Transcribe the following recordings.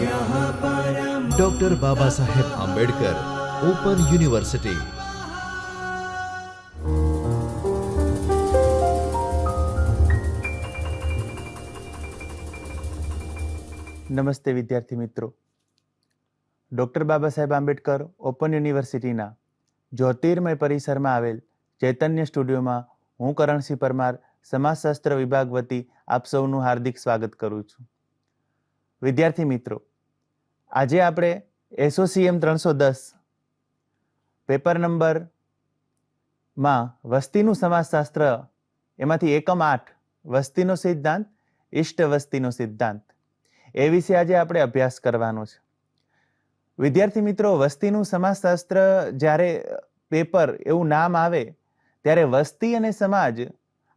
Doctor Baba Saheb Ambedkar open university નમસ્તે વિદ્યાર્થી મિત્રો. ડૉક્ટર બાબા સાહેબ આંબેડકર ઓપન યુનિવર્સિટીના જ્યોતિર્મય પરિસરમાં આવેલ ચૈતન્ય સ્ટુડિયોમાં હું કરણસિંહ પરમાર, સમાજશાસ્ત્ર વિભાગ વતી આપ સૌનું હાર્દિક સ્વાગત કરું છું. વિદ્યાર્થી મિત્રો આજે આપણે એસોસીએમ ત્રણસો દસ પેપર નંબરમાં વસ્તીનું સમાજશાસ્ત્ર, એમાંથી એકમ આઠ, વસ્તીનો સિદ્ધાંત ઇષ્ટ વસ્તીનો સિદ્ધાંત. એ વિશે આજે આપણે અભ્યાસ કરવાનો છે. વિદ્યાર્થી મિત્રો, વસ્તીનું સમાજશાસ્ત્ર જ્યારે પેપર એવું નામ આવે, ત્યારે વસ્તી અને સમાજ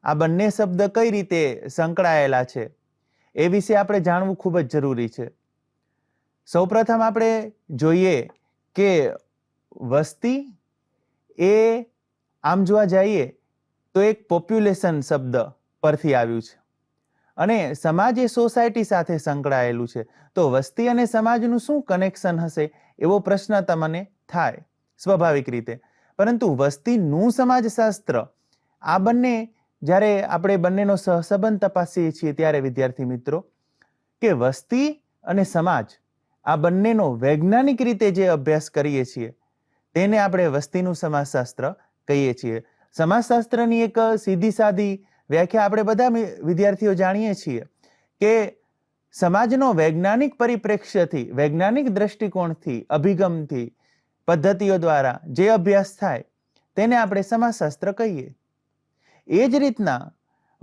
આ બંને શબ્દ કઈ રીતે સંકળાયેલા છે, એ વિશે આપણે જાણવું ખૂબ જ જરૂરી છે. સૌપ્રથમ આપણે જોઈએ કે વસ્તી એ આમ જોવા જઈએ તો એક પોપ્યુલેશન શબ્દ પરથી આવ્યું છે. અને સમાજ એ સોસાયટી સાથે સંકળાયેલું છે. તો વસ્તી અને સમાજનું શું કનેક્શન હશે? એવો પ્રશ્ન તમને થાય, સ્વાભાવિક રીતે. પરંતુ વસ્તીનું સમાજશાસ્ત્ર, આ બંને જ્યારે આપણે બંનેનો સહસંબંધ તપાસીએ છીએ ત્યારે વિદ્યાર્થી મિત્રો, કે વસ્તી અને સમાજ આ બંનેનો વૈજ્ઞાનિક રીતે જે અભ્યાસ કરીએ છીએ, તેને આપણે વસ્તીનું સમાજશાસ્ત્ર કહીએ છીએ. સમાજશાસ્ત્રની એક સીધી સાધી વ્યાખ્યા આપણે બધા વિદ્યાર્થીઓ જાણીએ છીએ કે સમાજનો વૈજ્ઞાનિક પરિપ્રેક્ષ્યથી, વૈજ્ઞાનિક દ્રષ્ટિકોણથી, અભિગમથી, પદ્ધતિઓ દ્વારા જે અભ્યાસ થાય, તેને આપણે સમાજશાસ્ત્ર કહીએ. એ જ રીતના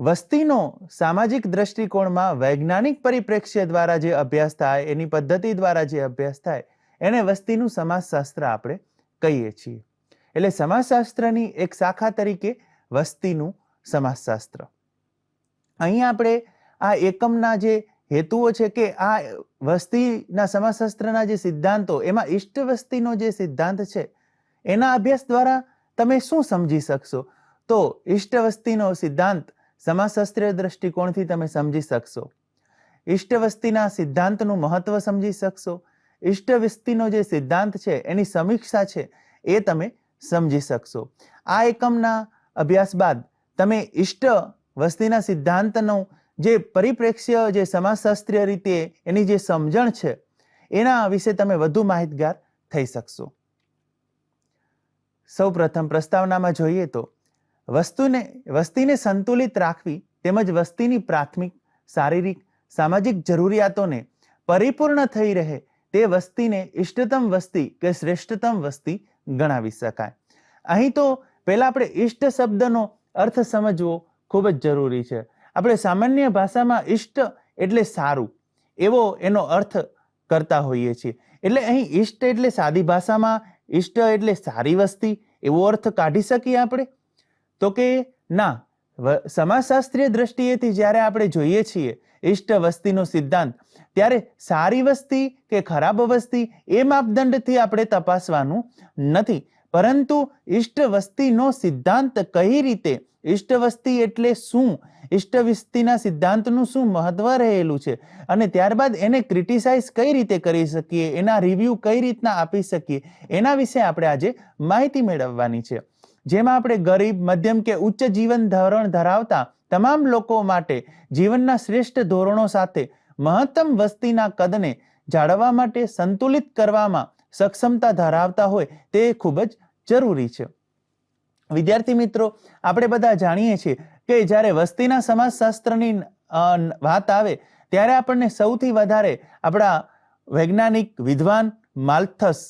વસ્તીનો સામાજિક દ્રષ્ટિકોણમાં વૈજ્ઞાનિક પરિપ્રેક્ષ્ય દ્વારા જે અભ્યાસ થાય, એની પદ્ધતિ દ્વારા જે અભ્યાસ થાય, એને વસ્તીનું સમાજશાસ્ત્ર આપણે કહીએ છીએ. એટલે સમાજશાસ્ત્રની એક શાખા તરીકે વસ્તીનું સમાજશાસ્ત્ર. અહીં આપણે આ એકમના જે હેતુઓ છે કે આ વસ્તીના સમાજશાસ્ત્રના જે સિદ્ધાંતો, એમાં ઇષ્ટ વસ્તીનો જે સિદ્ધાંત છે, એના અભ્યાસ દ્વારા તમે શું સમજી શકશો? તો ઇષ્ટ વસ્તીનો સિદ્ધાંત સમાજશાસ્ત્રીય દ્રષ્ટિકોણથી તમે સમજી શકશો. ઇષ્ટ વસ્તીના સિદ્ધાંતનું મહત્વ સમજી શકશો. ઇષ્ટ વસ્તીનો જે સિદ્ધાંત છે, એની સમીક્ષા છે, એ તમે સમજી શકશો. આ એકમના અભ્યાસ બાદ તમે ઇષ્ટ વસ્તીના સિદ્ધાંતનું જે પરિપ્રેક્ષ્ય જે સમાજશાસ્ત્રીય રીતે એની જે સમજણ છે, એના વિશે તમે વધુ માહિતગાર થઈ શકશો. સૌ પ્રથમ પ્રસ્તાવનામાં જોઈએ તો વસ્તુને, વસ્તીને સંતુલિત રાખવી તેમજ વસ્તીની પ્રાથમિક, શારીરિક, સામાજિક જરૂરિયાતોને પરિપૂર્ણ થઈ રહે તે વસ્તીને ઇષ્ટતમ વસ્તી કે શ્રેષ્ઠતમ વસ્તી ગણાવી શકાય. અહીં તો પહેલાં આપણે ઇષ્ટ શબ્દનો અર્થ સમજવો ખૂબ જ જરૂરી છે. આપણે સામાન્ય ભાષામાં ઇષ્ટ એટલે સારું, એવો એનો અર્થ કરતા હોઈએ છીએ. એટલે અહીં ઇષ્ટ એટલે સાદી ભાષામાં ઇષ્ટ એટલે સારી વસ્તી, એવો અર્થ કાઢી શકીએ આપણે? તો કે, ના સમાજશાસ્ત્રીય દ્રષ્ટિએથી જ્યારે આપણે જોઈએ છીએ ઇષ્ટ વસ્તીનો સિદ્ધાંત, ત્યારે સારી વસ્તી કે ખરાબ વસ્તી એ માપદંડથી આપણે તપાસવાનું નથી. પરંતુ ઇષ્ટ વસ્તીનો સિદ્ધાંત કઈ રીતે ઇષ્ટ વસ્તી એટલે શું? ઇષ્ટ વસ્તીના સિદ્ધાંતનું શું મહત્વ રહેલું છે? અને ત્યારબાદ એને ક્રિટિસાઇઝ કઈ રીતે કરી શકીએ? એના રિવ્યૂ કઈ રીતના આપી શકીએ? એના વિશે આપણે આજે માહિતી મેળવવાની છે. જેમાં આપણે ગરીબ, મધ્યમ કે ઉચ્ચ જીવન ધોરણ ધરાવતા તમામ લોકો માટે જીવનના શ્રેષ્ઠ ધોરણો સાથે મહત્તમ વસ્તીના કદને જાળવવા માટે સંતુલિત કરવામાં સક્ષમતા ધરાવતા હોય તે ખૂબ જ જરૂરી છે. વિદ્યાર્થી મિત્રો, આપણે બધા જાણીએ છીએ કે જ્યારે વસ્તીના સમાજશાસ્ત્રની વાત આવે, ત્યારે આપણને સૌથી વધારે આપણા વૈજ્ઞાનિક વિદ્વાન માલ્થસ,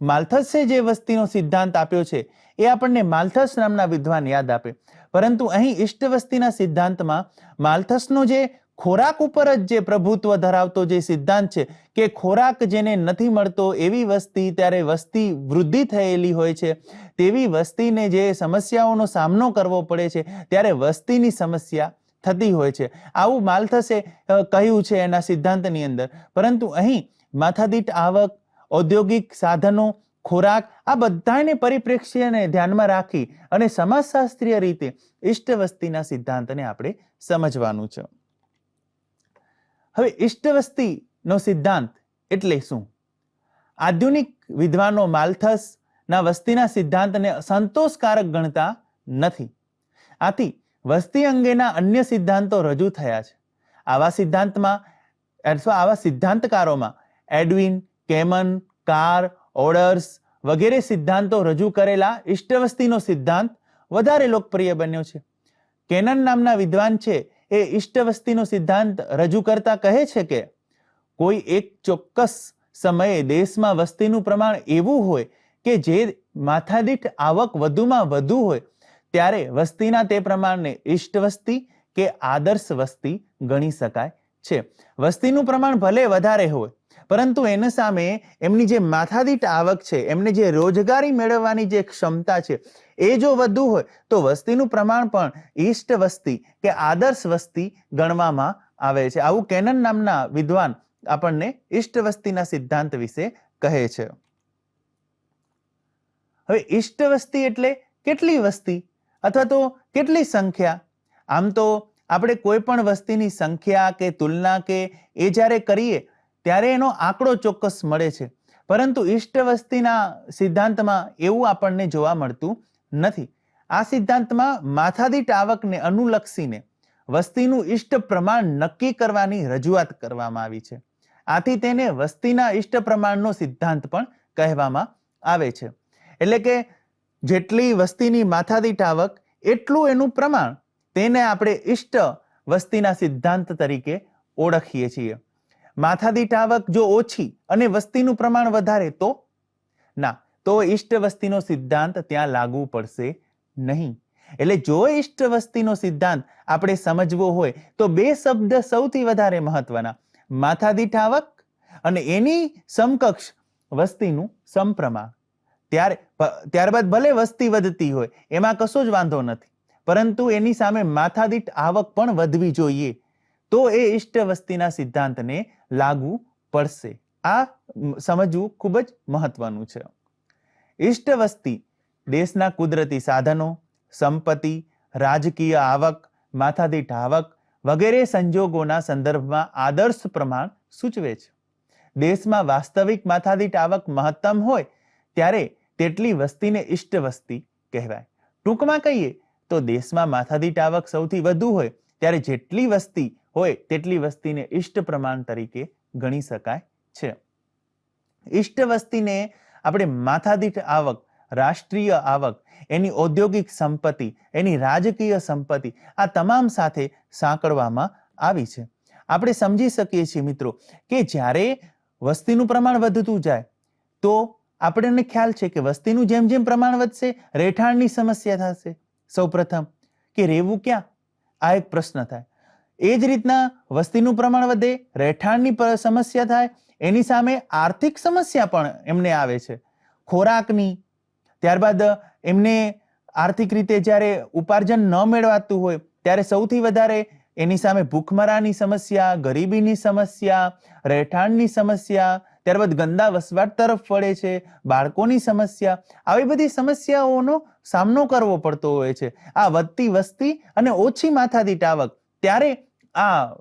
માલ્થસે જે વસ્તીનો સિદ્ધાંત આપ્યો છે એ આપણને માલથસ નામના વિદ્વાન યાદ આપે. પરંતુ અહીં ઈષ્ટ વસ્તીના સિદ્ધાંતમાં માલથસનો જે ખોરાક ઉપર જ જે પ્રભુત્વ ધરાવતો જે સિદ્ધાંત છે કે ખોરાક જેને નથી મળતો એવી વસ્તી ત્યારે વસ્તી વૃદ્ધિ થયેલી હોય છે. તેવી વસ્તીને જે સમસ્યાઓનો સામનો કરવો પડે છે ત્યારે વસ્તીની સમસ્યા થતી હોય છે. આવું માલથસે કહ્યું છે એના સિદ્ધાંતની અંદર. પરંતુ અહીં માથાદીઠ આવક, ઔદ્યોગિક સાધનો ખોરાક આ બધાને પરિપ્રેક્ષ્યને ધ્યાનમાં રાખી અને સમાજશાસ્ત્રીય રીતે ઇષ્ટ વસ્તીના સિદ્ધાંતને આપણે સમજવાનું છે. હવે ઇષ્ટ વસ્તીનો સિદ્ધાંત એટલે શું? આધુનિક વિદ્વાનો માલથસના વસ્તીના સિદ્ધાંતને સંતોષકારક ગણતા નથી. આથી વસ્તી અંગેના અન્ય સિદ્ધાંતો રજૂ થયા છે. આવા સિદ્ધાંતમાં અથવા આવા સિદ્ધાંતકારોમાં એડવિન, કેમન કાર ઓર્ડર્સ વગેરે સિદ્ધાંતો રજૂ કરેલા ઇષ્ટવસ્તીનો સિદ્ધાંત વધારે લોકપ્રિય બન્યો છે. કેનન નામના વિદ્વાન છે એ ઇષ્ટવસ્તીનો સિદ્ધાંત રજૂ કરતા કહે છે કે, કોઈ એક ચોક્કસ સમયે દેશમાં વસ્તીનું પ્રમાણ એવું હોય કે જે માથાદીઠ આવક વધુમાં વધુ હોય, ત્યારે વસ્તીના તે પ્રમાણને ઇષ્ટ વસ્તી કે આદર્શ વસ્તી ગણી શકાય છે. વસ્તીનું પ્રમાણ ભલે વધારે હોય પરંતુ એના સામે એમની જે માથાદીઠ આવક છે, એમને જે રોજગારી મેળવવાની જે ક્ષમતા છે, એ જો વધુ હોય, તો વસ્તીનું પ્રમાણ પણ ઈષ્ટ વસ્તી કે આદર્શ વસ્તી ગણવામાં આવે છે. આવું કેનન નામના વિદ્વાન આપણને ઈષ્ટ વસ્તીના સિદ્ધાંત વિશે કહે છે. હવે ઈષ્ટ વસ્તી એટલે કેટલી વસ્તી અથવા તો કેટલી સંખ્યા? આમ તો આપણે કોઈ પણ વસ્તીની સંખ્યા કે તુલના કે એ જ્યારે કરીએ ત્યારે એનો આંકડો ચોક્કસ મળે છે. પરંતુ ઈષ્ટ વસ્તીના સિદ્ધાંતમાં એવું આપણને જોવા મળતું નથી. આ સિદ્ધાંતમાં માથાદીઠ આવકને અનુલક્ષીને વસ્તીનું ઈષ્ટ પ્રમાણ નક્કી કરવાની રજૂઆત કરવામાં આવી છે. આથી તેને વસ્તીના ઈષ્ટ પ્રમાણનો સિદ્ધાંત પણ કહેવામાં આવે છે. એટલે કે જેટલી વસ્તીની માથાદીઠ આવક એટલું એનું પ્રમાણ તેને આપણે ઈષ્ટ વસ્તીના સિદ્ધાંત તરીકે ઓળખીએ છીએ. માથાદીઠ આવક જો ઓછી અને વસ્તીનું પ્રમાણ વધારે તો? ના, તો ઈષ્ટ વસ્તીનો સિદ્ધાંત ત્યાં લાગુ પડશે નહીં. એટલે જો ઈષ્ટ વસ્તીનો સિદ્ધાંત આપણે સમજવો હોય, તો બે શબ્દ સૌથી વધારે મહત્વના. માથાદીઠ આવક અને એની સમકક્ષ વસ્તીનું સમપ્રમાણ. ત્યારે, ત્યારબાદ ભલે વસ્તી વધતી હોય, એમાં કશો જ વાંધો નથી. પરંતુ એની સામે માથાદીઠ આવક પણ વધવી જોઈએ. તો એ ઈષ્ટ વસ્તીના સિદ્ધાંતને લાગુ પડશે. આ સમજવું ખૂબ જ મહત્વનું છે. ઈષ્ટ વસ્તી દેશના કુદરતી સાધનો, સંપત્તિ, રાજકીય આવક, માથાદીઠ આવક વગેરે સંજોગોના સંદર્ભમાં આદર્શ પ્રમાણ સૂચવે છે. દેશમાં વાસ્તવિક માથાદીઠ આવક મહત્તમ હોય ત્યારે તેટલી વસ્તીને ઈષ્ટ વસ્તી કહેવાય. ટૂંકમાં કહીએ તો દેશમાં માથાદીઠ આવક સૌથી વધુ હોય ત્યારે જેટલી વસ્તી હોય તેટલી વસ્તીને ઈષ્ટ પ્રમાણ તરીકે ગણી શકાય છે. ઈષ્ટ વસ્તીને આપણે માથાદીઠ આવક, રાષ્ટ્રીય આવક, એની ઔદ્યોગિક સંપત્તિ, એની રાજકીય સંપત્તિ આ તમામ સાથે સાંકળવામાં આવી છે. આપણે સમજી શકીએ છીએ મિત્રો કે જ્યારે વસ્તીનું પ્રમાણ વધતું જાય, તો આપણને ખ્યાલ છે કે વસ્તીનું જેમ જેમ પ્રમાણ વધશે, રહેઠાણની સમસ્યા થશે. સૌપ્રથમ કે રહેવું ક્યાં? આ એક પ્રશ્ન થાય. એ જ રીતના વસ્તીનું પ્રમાણ વધે, રહેઠાણની સમસ્યા થાય, એની સામે આર્થિક સમસ્યા પણ એમને આવે છે. ખોરાકની, ત્યારબાદ એમને આર્થિક રીતે જ્યારે ઉપાર્જન ન મેળવાતું હોય, ત્યારે સૌથી વધારે એની સામે ભૂખમરાની સમસ્યા, ગરીબીની સમસ્યા, રહેઠાણની સમસ્યા, ત્યારબાદ ગંદા વસવાટ તરફ વળે છે, બાળકોની સમસ્યા, આવી બધી સમસ્યાઓનો સામનો કરવો પડતો હોય છે. આ વધતી વસ્તી અને ઓછી માથાદીઠ આવક, ત્યારે આ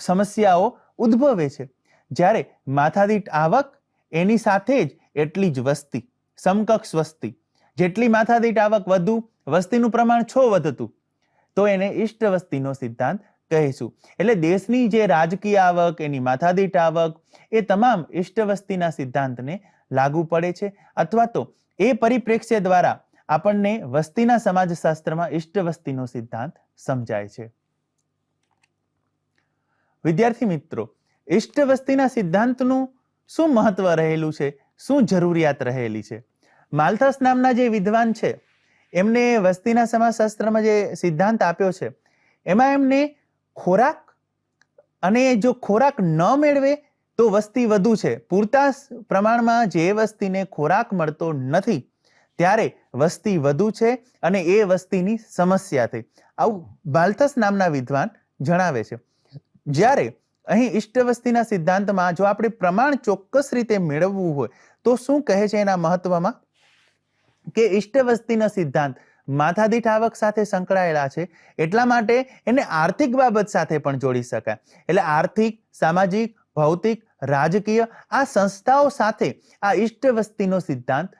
સમસ્યાઓ ઉદ્ભવે છે. જ્યારે માથાદીઠ આવક એની સાથે જ એટલી જ વસ્તી, સમકક્ષ વસ્તી. જેટલી માથાદીઠ આવક વધુ, વસ્તીનું પ્રમાણ છો વધતું, તો એને ઇષ્ટ વસ્તીનો સિદ્ધાંત કહીશું. એટલે દેશની જે રાજકીય આવક, એની માથાદીઠ આવક, એ તમામ ઇષ્ટ વસ્તીના સિદ્ધાંતને લાગુ પડે છે. અથવા તો એ પરિપ્રેક્ષ્ય દ્વારા આપણને વસ્તીના સમાજશાસ્ત્રમાં ઇષ્ટ વસ્તીનો સિદ્ધાંત સમજાય છે. વિદ્યાર્થી મિત્રો ઈષ્ટ વસ્તીના સિદ્ધાંતનું શું મહત્વ રહેલું છે? શું જરૂરિયાત રહેલી છે? માલથસ નામના જે વિદ્વાન છે, એમને વસ્તીના સમાજશાસ્ત્રમાં જે સિદ્ધાંત આપ્યો છે, એમાં એમને ખોરાક અને જો ખોરાક ન મેળવે, તો વસ્તી વધુ છે. પૂરતા પ્રમાણમાં જે વસ્તીને ખોરાક મળતો નથી, ત્યારે વસ્તી વધુ છે અને એ વસ્તીની સમસ્યા થઈ. આવું બાલ્થસ નામના વિદ્વાન જણાવે છે. જ્યારે અહીં ઇષ્ટ વસ્તીના સિદ્ધાંતમાં જો આપણે પ્રમાણ ચોક્કસ રીતે મેળવવું હોય, તો શું કહે છે એના મહત્વમાં? કે ઈષ્ટ વસ્તીના સિદ્ધાંત માથાદીઠ આવક સાથે સંકળાયેલા છે, એટલા માટે એને આર્થિક બાબત સાથે પણ જોડી શકાય. એટલે આર્થિક, સામાજિક, ભૌતિક, રાજકીય આ સંસ્થાઓ સાથે આ ઈષ્ટ વસ્તીનો સિદ્ધાંત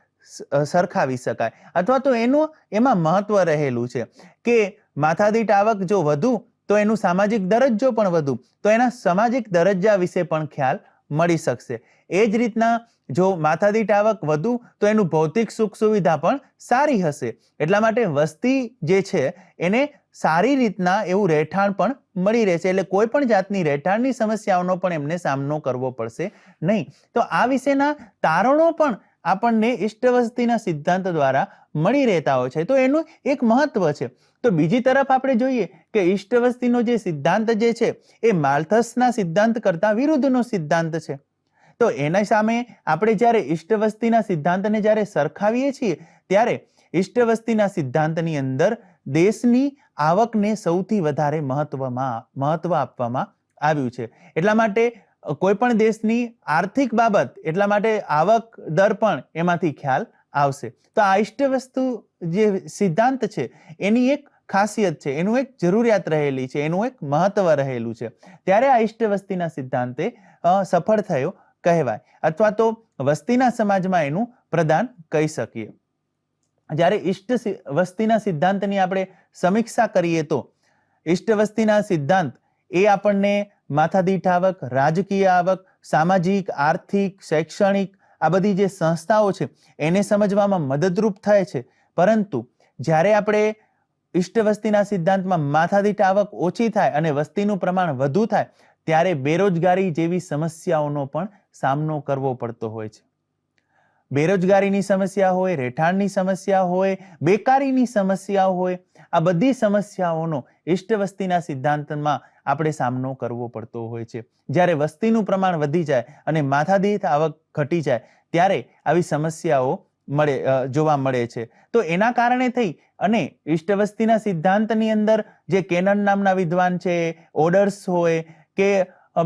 સરખાવી શકાય. અથવા તો એનું, એમાં મહત્વ રહેલું છે કે માથાદીઠ આવક જો વધુ તો એનું સામાજિક દરજ્જો પણ વધુ. તો એના સામાજિક દરજ્જા વિશે પણ ખ્યાલ મળી શકશે. એ જ રીતના જો માથાદીઠ આવક વધુ, તો એનું ભૌતિક સુખ સુવિધા પણ સારી હશે. એટલા માટે વસ્તી જે છે, એને સારી રીતના એવું રહેઠાણ પણ મળી રહેશે. એટલે કોઈ પણ જાતની રહેઠાણની સમસ્યાઓનો પણ એમને સામનો કરવો પડશે નહીં. તો આ વિશેના તારણો પણ આપણને ઇષ્ટવસ્તીના સિદ્ધાંત દ્વારા મળી રહેતા હોય છે. તો એનું એક મહત્વ છે. તો બીજી તરફ આપણે જોઈએ કે ઇષ્ટવસ્તીનો જે સિદ્ધાંત જે છે, એ માલ્થસના સિદ્ધાંત કરતાં વિરુદ્ધનો સિદ્ધાંત છે. તો એના સામે આપણે જ્યારે ઇષ્ટવસ્તીના સિદ્ધાંતને જ્યારે સરખાવીએ છીએ, ત્યારે ઇષ્ટવસ્તીના સિદ્ધાંતની અંદર દેશની આવકને સૌથી વધારે મહત્વમાં, મહત્વ આપવામાં આવ્યું છે. એટલા માટે અ, કોઈ પણ દેશની આર્થિક બાબત એટલા માટે આવક દર પણ એમાંથી ખ્યાલ આવશે. તો આ ઇષ્ટ વસ્તુ જે સિદ્ધાંત છે એની એક ખાસિયત છે એનું એક જરૂરિયાત રહેલી છે એનું એક મહત્વ રહેલું છે. ત્યારે આ ઇષ્ટ વસ્તીના સિદ્ધાંતે સફળ થયો કહેવાય. અથવા તો વસ્તીના સમાજમાં એનું પ્રદાન કહી શકીએ. જ્યારે ઇષ્ટ વસ્તીના સિદ્ધાંતની આપણે સમીક્ષા કરીએ તો ઇષ્ટ વસ્તીના સિદ્ધાંત એ આપણને માથાદીઠ આવક, રાજકીય આવક, સામાજિક, આર્થિક, શૈક્ષણિક, આ બધી જે સંસ્થાઓ છે, એને સમજવામાં મદદરૂપ થાય છે. પરંતુ જ્યારે આપણે ઇષ્ટ વસ્તીના સિદ્ધાંતમાં માથાદીઠ આવક ઓછી થાય અને વસ્તીનું પ્રમાણ વધુ થાય, ત્યારે બેરોજગારી જેવી સમસ્યાઓનો પણ સામનો કરવો પડતો હોય છે. બેરોજગારીની સમસ્યા હોય, રહેઠાણની સમસ્યા હોય, બેકારીની સમસ્યા હોય, આ બધી સમસ્યાઓનો ઈષ્ટ વસ્તીના સિદ્ધાંતમાં આપણે સામનો કરવો પડતો હોય છે. જ્યારે વસ્તીનું પ્રમાણ વધી જાય અને માથાદીઠ આવક ઘટી જાય, ત્યારે આવી સમસ્યાઓ મળે જોવા મળે છે. તો એના કારણે થઈ અને ઇષ્ટ વસ્તીના સિદ્ધાંતની અંદર જે કેનન નામના વિદ્વાન છે, ઓર્ડર્સ હોય કે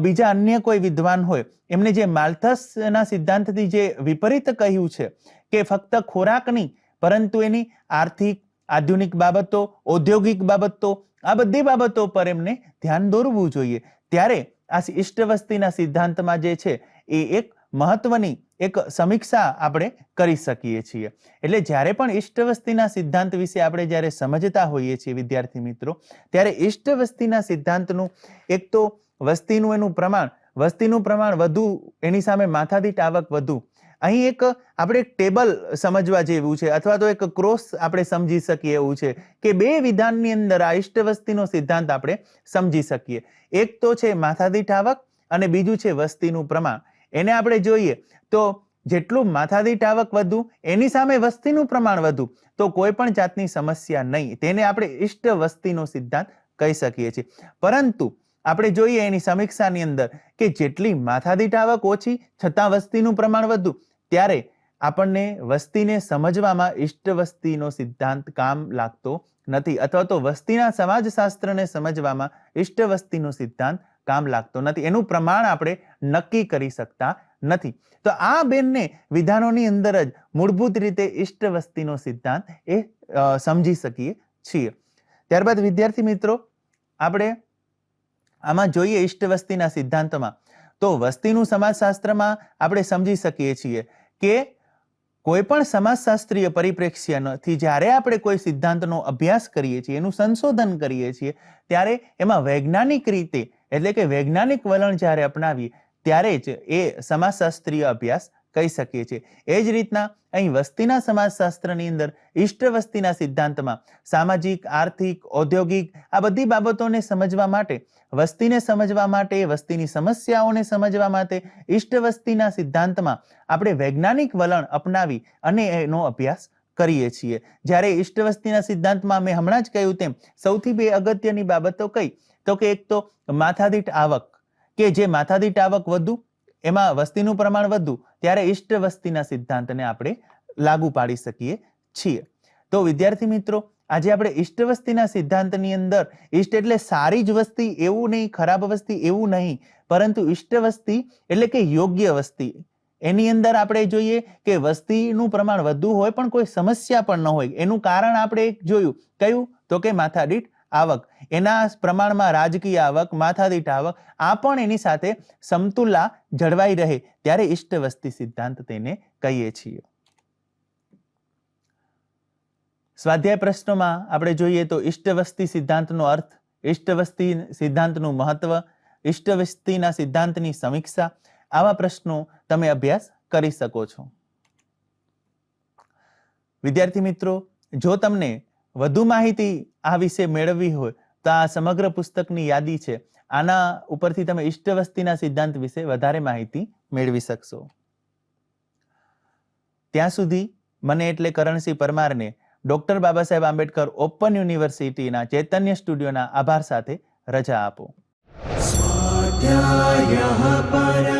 બીજા અન્ય કોઈ વિદ્વાન હોય, એમને જે માલ્થસના સિદ્ધાંતથી જે વિપરીત કહ્યું છે કે ફક્ત ખોરાક નહીં, પરંતુ એની આર્થિક, આધુનિક બાબતો, ઔદ્યોગિક બાબતો આ બધી બાબતો પર એમને ધ્યાન દોરવું જોઈએ. ત્યારે આ ઈષ્ટ વસ્તીના સિદ્ધાંતમાં જે છે, એ એક મહત્વની એક સમીક્ષા આપણે કરી શકીએ છીએ. એટલે જ્યારે પણ ઈષ્ટ વસ્તીના સિદ્ધાંત વિશે આપણે જ્યારે સમજતા હોઈએ છીએ, વિદ્યાર્થી મિત્રો, ત્યારે ઈષ્ટ વસ્તીના સિદ્ધાંતનું એક તો વસ્તીનું એનું પ્રમાણ, વસ્તીનું પ્રમાણ વધુ, એની સામે માથાદીઠ આવક વધુ અહીં એક, આપણે એક ટેબલ સમજવા જેવું છે, અથવા તો એક ક્રોસ આપણે સમજી શકીએ એવું છે કે બે વિધાનની અંદર આ ઇષ્ટ વસ્તીનો સિદ્ધાંત આપણે સમજી શકીએ. એક તો છે માથાદીઠ આવક અને બીજું છે વસ્તીનું પ્રમાણ. એને આપણે જોઈએ તો જેટલું માથાદીઠ આવક વધુ, એની સામે વસ્તીનું પ્રમાણ વધુ, તો કોઈ પણ જાતની સમસ્યા નહીં. તેને આપણે ઇષ્ટ વસ્તીનો સિદ્ધાંત કહી શકીએ છીએ. પરંતુ આપણે જોઈએ એની સમીક્ષાની અંદર કે જેટલી માથાદીઠ આવક ઓછી, છતાં વસ્તીનું પ્રમાણ વધુ ત્યારે આપણને વસ્તીને સમજવામાં ઇષ્ટ વસ્તીનો સિદ્ધાંત કામ લાગતો નથી અથવા તો વસ્તીના સમાજશાસ્ત્રને સમજવામાં ઇષ્ટ વસ્તીનો સિદ્ધાંત કામ લાગતો નથી. એનું પ્રમાણ આપણે નક્કી કરી શકતા નથી. તો આ બેનને વિધાનોની અંદર જ મૂળભૂત રીતે ઇષ્ટ વસ્તીનો સિદ્ધાંત એ સમજી શકીએ છીએ. ત્યારબાદ વિદ્યાર્થી મિત્રો, આપણે આમાં જોઈએ ઇષ્ટ વસ્તીના સિદ્ધાંતમાં. તો વસ્તીનું સમાજશાસ્ત્રમાં આપણે સમજી શકીએ છીએ કે કોઈ પણ સમાજશાસ્ત્રીય પરિપ્રેક્ષ્યથી જ્યારે આપણે કોઈ સિદ્ધાંતનો અભ્યાસ કરીએ છીએ, એનું સંશોધન કરીએ છીએ, ત્યારે એમાં વૈજ્ઞાનિક રીતે, એટલે કે વૈજ્ઞાનિક વલણ જ્યારે અપનાવીએ, ત્યારે જ એ સમાજશાસ્ત્રીય અભ્યાસ કહી શકીએ છીએ. એ જ રીતના અહીં વસ્તીના સમાજશાસ્ત્રની અંદર ઇષ્ટ વસ્તીના સિદ્ધાંતમાં સામાજિક, આર્થિક, ઔદ્યોગિક આ બધી બાબતોને સમજવા માટે, વસ્તીને સમજવા માટે, વસ્તીની સમસ્યાઓને સમજવા માટે ઇષ્ટ વસ્તીના સિદ્ધાંતમાં આપણે વૈજ્ઞાનિક વલણ અપનાવી અને એનો અભ્યાસ કરીએ છીએ. જ્યારે ઇષ્ટ વસ્તીના સિદ્ધાંતમાં મેં હમણાં જ કહ્યું તેમ, સૌથી બે અગત્યની બાબતો કઈ? તો કે એક તો માથાદીઠ આવક, કે જે માથાદીઠ આવક વધુ એમાં વસ્તીનું પ્રમાણ વધુ, ત્યારે ઇષ્ટ વસ્તીના સિદ્ધાંતને આપણે લાગુ પાડી શકીએ છીએ. તો વિદ્યાર્થી મિત્રો, આજે આપણે ઇષ્ટ વસ્તીના સિદ્ધાંતની અંદર ઇષ્ટ એટલે સારી જ વસ્તી, એવું નહીં, ખરાબ વસ્તી, એવું નહીં, પરંતુ ઇષ્ટ વસ્તી એટલે કે યોગ્ય વસ્તી. એની અંદર આપણે જોઈએ કે વસ્તીનું પ્રમાણ વધુ હોય પણ કોઈ સમસ્યા પણ ન હોય. એનું કારણ આપણે જોયું. કયું? તો કે માથાદીઠ આવક. એના પ્રમાણમાં રાજકીય આવક, માથાદીઠ આવક, આ પણ એની સાથે સમતુલા જળવાઈ રહે ત્યારે ઇષ્ટ વસ્તી સિદ્ધાંત તેને કહીએ છીએ. સ્વાધ્યાય પ્રશ્નોમાં આપણે જોઈએ તો ઇષ્ટ વસ્તી સિદ્ધાંતનો અર્થ ઇષ્ટ વસ્તી સિદ્ધાંતનું મહત્વ ઇષ્ટ વસ્તીના સિદ્ધાંતની સમીક્ષા, આવા પ્રશ્નો તમે અભ્યાસ કરી શકો છો. વિદ્યાર્થી મિત્રો, જો તમને વધુ માહિતી આ વિશે મેળવવી હોય તો આ સમગ્ર પુસ્તકની યાદી છે. આના ઉપરથી તમે ઇષ્ટવસ્તીના સિદ્ધાંત વિશે વધારે માહિતી મેળવી શકશો. ત્યાં સુધી મને એટલે કરણસિંહ પરમારને ડોક્ટર બાબા સાહેબ આંબેડકર ઓપન યુનિવર્સિટીના ચૈતન્ય સ્ટુડિયોના આભાર સાથે રજા આપો. પર